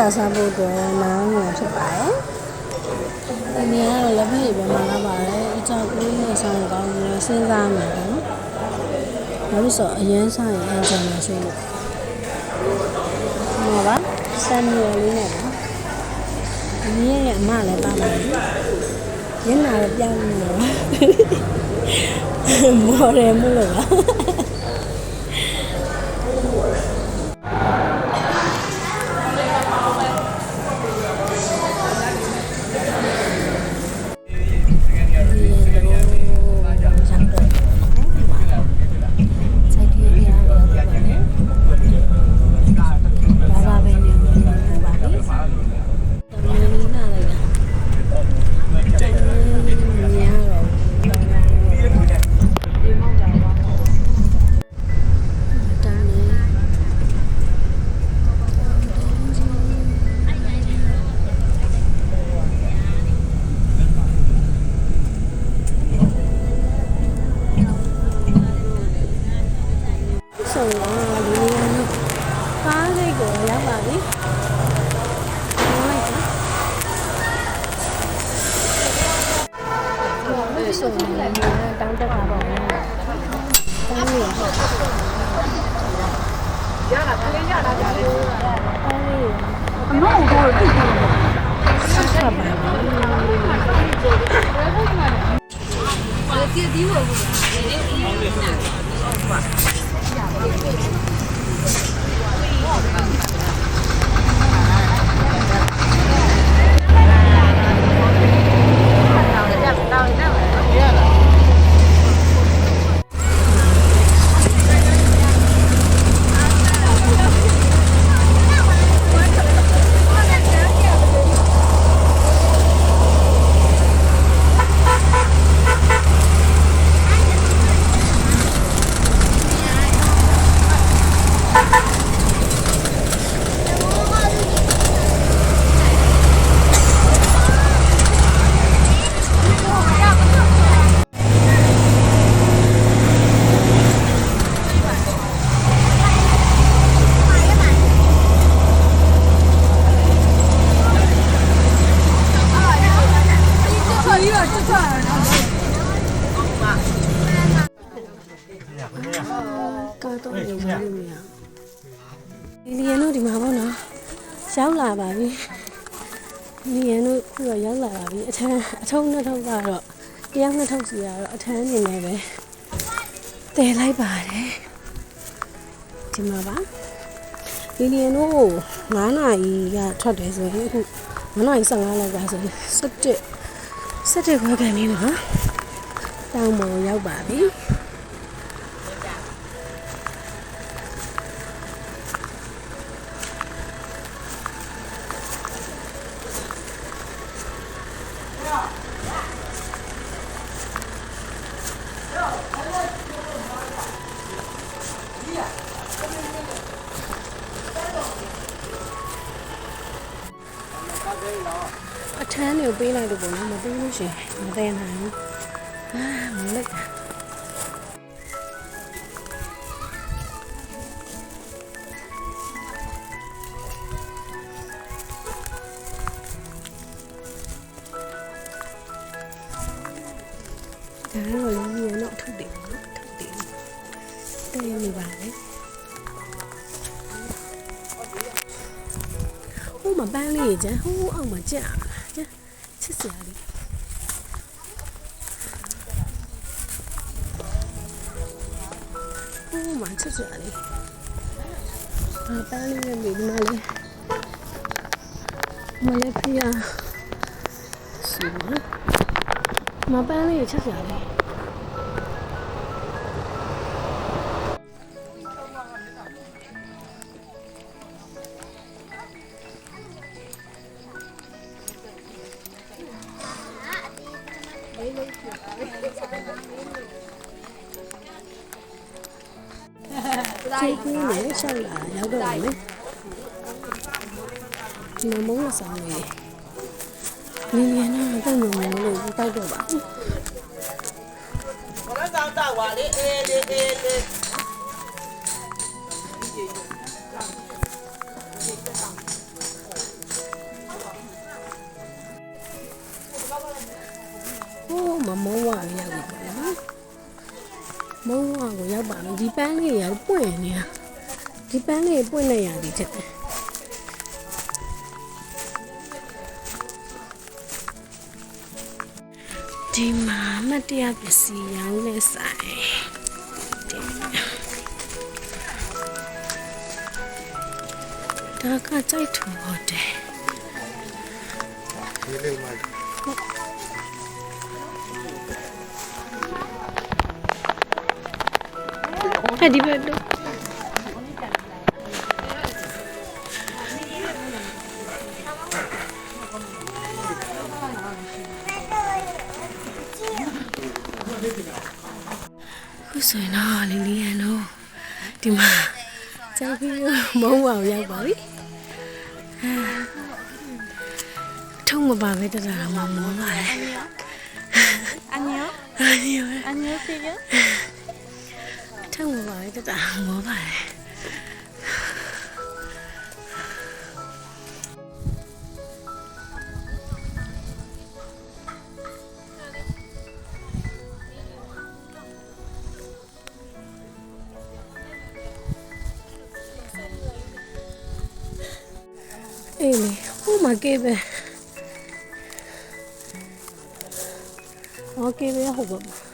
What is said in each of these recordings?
စာစားဖို့အတွက်နားငါဖြစ်ပါတယ်။ဒီနေရာတော့လက်ဖက်ရည်ပဲမှာလာပါတယ်။အကြောက်ကိုင်းနဲ့ဆောင်ကောင်းလို့စဉ်းစားနေတယ်နော်။ဘာလို့ဆိုအရင်စားရင်အကြံနေဆိုလို့။ဟောပါဆန်ရွယ်လေးနဲ့နော်။ဒီနေ့ရဲ့အမလည်းပါပါတယ်။ညနာတော့ပြောင်းနေတော့မော်ရယ်မလို့ပါ ကားလေးကိုရောက်ပါပြီဟုတ်လိုက်တာဒီဆိုရင်လည်းတောင်းတက်တာပေါ့နော်တောင်းရဟုတ်ရတာခလေးရတာကြတယ်အမေကတော့တိတ်တယ်ဆက်ပါပါကတော့နေရလို့ရဒီ လီယန်တို့ဒီမှာပေါ့နော်ရောက်လာပါပြီလီယန်တို့ခုတော့ရောက်လာပါပြီအထမ်းအထုံးနှစ်ထုပ်ကတော့တရားနှစ်ထုပ်စီကတော့အထမ်းနေနေပဲတည်လိုက်ပါတယ်ဒီမှာပါလီလီယန်တို့9နာရီကထွက်တယ်ဆိုရင်အခု9နာရီ15လောက်ကဆိုရင်17 17ခွဲကန်နေနော်တောင်းပေါ်ရောက်ပါပြီ အထမ်းတွေကိုပေးလိုက်လို့ပေါ့နော်မပေးလို့ရှိရင်မတည့်နိုင်ဘူးအာမလိုက်တာဒါတော့လည်းမြင်တော့ထုတ်တယ်နော်ထုတ်တယ်တဲနေပါလေ မှာပန်းလေးကျန်ဟိုးအောက်မှာကြာကျန်ချစ်စရာလေးဟိုးမှာချစ်စရာလေးအာပန်းလေးနဲ့ဒီမှာလေးမလေးဖျားစီမမပန်းလေးချစ်စရာလေး ချိတ်ကူးနဲ့ရှောက်လာရောက်တော့မယ်ဒီမုန်းလာဆောင်ရယ်မြန်မြန်နဲ့တော့တော့မလို့တောက်တော့ပါဘာလဲတောက်တော့ပါလေအေးလေးအေးလေး ဒီပန်းလေးရပွင့်နေတာဒီပန်းလေးပွင့်နေရပြီတဲ့ဒီမှာမတ်တရားပစ္စည်းရောင်းနေဆိုင်ဒါကကြိုက်ထူဟုတ်တယ်ဒီလေးမှ အဲ့ဒီဘက်တော့ခုဆိုရင်တော့လီလီယန်တို့ဒီမှာကြိုက်ပြီးမုံအောင်ရောက်ပါပြီအာထုံးမပါပဲ 생모바일이다 모바일 Amy, oh my baby. Oh, give me a hug.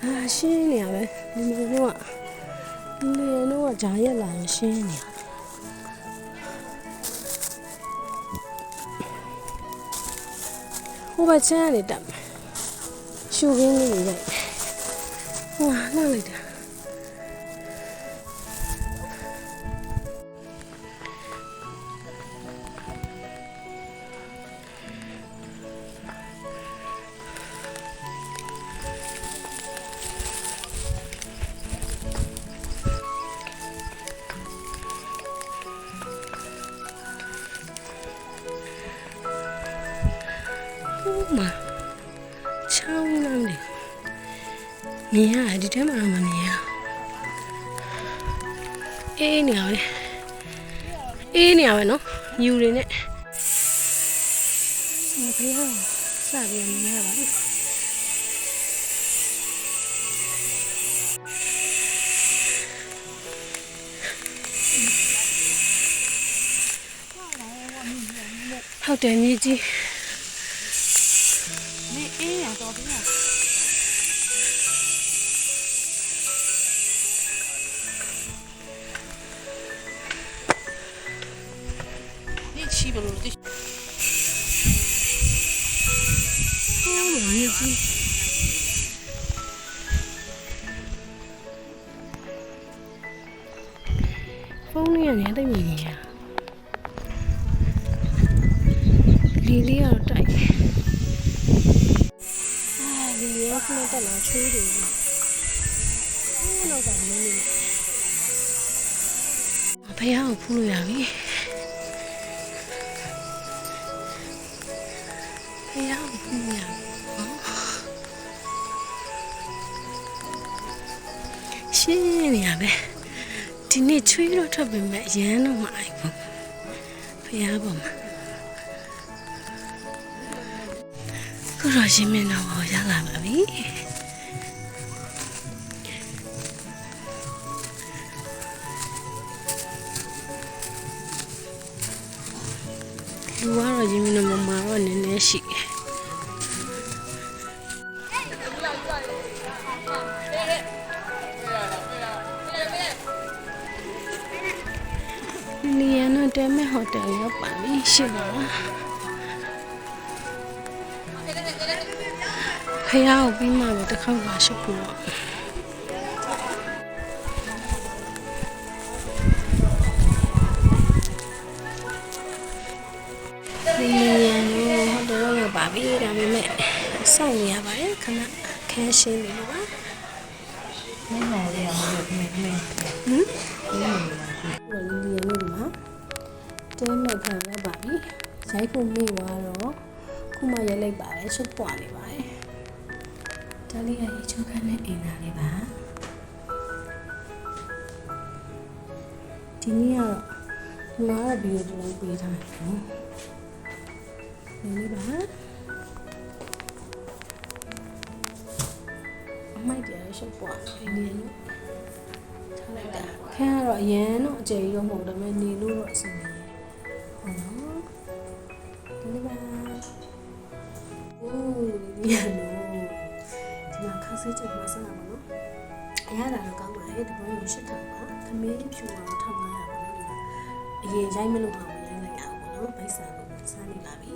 အေးလေဟိုမှာကေပဲဟောကေပဲဟုတ်ပါမအာရှင်းနေရပဲဒီလိုတော့ဒီလိုတော့ဂျာရက်လာရင်ရှင်းနေရဟိုဘချမ်းနေတက်မယ်ရှူခင်းလေးရိုက်ဟိုလှမ်းလိုက်တာ မှာချောင်းလမ်းလေမြင်ရတယ်ဒီထဲမှာတော့မမြင်ရအေးနေရပဲအေးနေရပဲနော်ယူတွေနဲ့မဖေးအောင်စပြီးမြင်ရပါပြီဟုတ်တယ်မြေကြီး ရှိမလို့သိဟုတ်ရေကြီးဖုန်းလေးကနေတိတ်နေနေတာလီလေးကတော့တိုက်အာလီလေးကမှတက်လာချွေးတယ်ဘယ်တော့ကမင်းနေဘယ်ဟောက်ဖူးလို့ရပြီ ရှင်းနေရပဲဒီနေ့ချွေးတော့ထွက်ပြီမဲ့ရမ်းတော့မအိုက်ဘူးဖေကပေါ်မှာခုတော့ရှင်းမင်းတော့ရလာပါပြီလူကတော့ရင်းမင်းတော့မမတော့နည်းနည်းရှိတယ် ရန်တော့တဲမဲ့ဟိုတယ်ရောက်ပါပြီရှိပါလားဖယားကိုပြီးမှပဲတစ်ခေါက်ပါရှိဖို့ပေါ့ဒီရန်ကိုဟိုတယ်ရောက်ပါပြီဒါပေမဲ့စောင့်နေရပါတယ်ခဏခန်းရှင်းနေလို့ပါမင်းတော်ရအောင်လို့မင်းမင်းဟမ် တဲမဲ့ဖန်ရောက်ပါပြီရိုက်ဖို့မိသွားတော့ခုမှရိုက်လိုက်ပါတယ်ရှုပ်ပွားနေပါတယ်ဒါလေးကရေချိုးခန်းနဲ့အိမ်သားလေးပါဒီနေ့ကတော့ဒီမှာတော့ဗီဒီယိုတစ်လုံးပေးထားတယ်နော်ဒီလေးပါမိုက်တယ်ရှုပ်ပွားနေနေလို့ထားလိုက်တာခန်းကတော့အရန်တော့အကျယ်ကြီးတော့မဟုတ်ဒါပေမဲ့နေလို့တော့အဆင်ပြေ ဟုတ်နော်ဒီနေ့ပါအိုးညနော်ဒီမှာခါဆေးချက်မဆလာပါနော်အရသာတော့ကောင်းပါရဲ့ဒီဘက်ကိုရှစ်ထောင်ပါသမင်းဖြူအောင်ထောင်900ပါနော်ဒီမှာအရင်ရိုက်မလို့အောင်ရိုက်လိုက်အောင်ပါနော်ဗိုက်ဆန်ကိုစားနေပါပြီ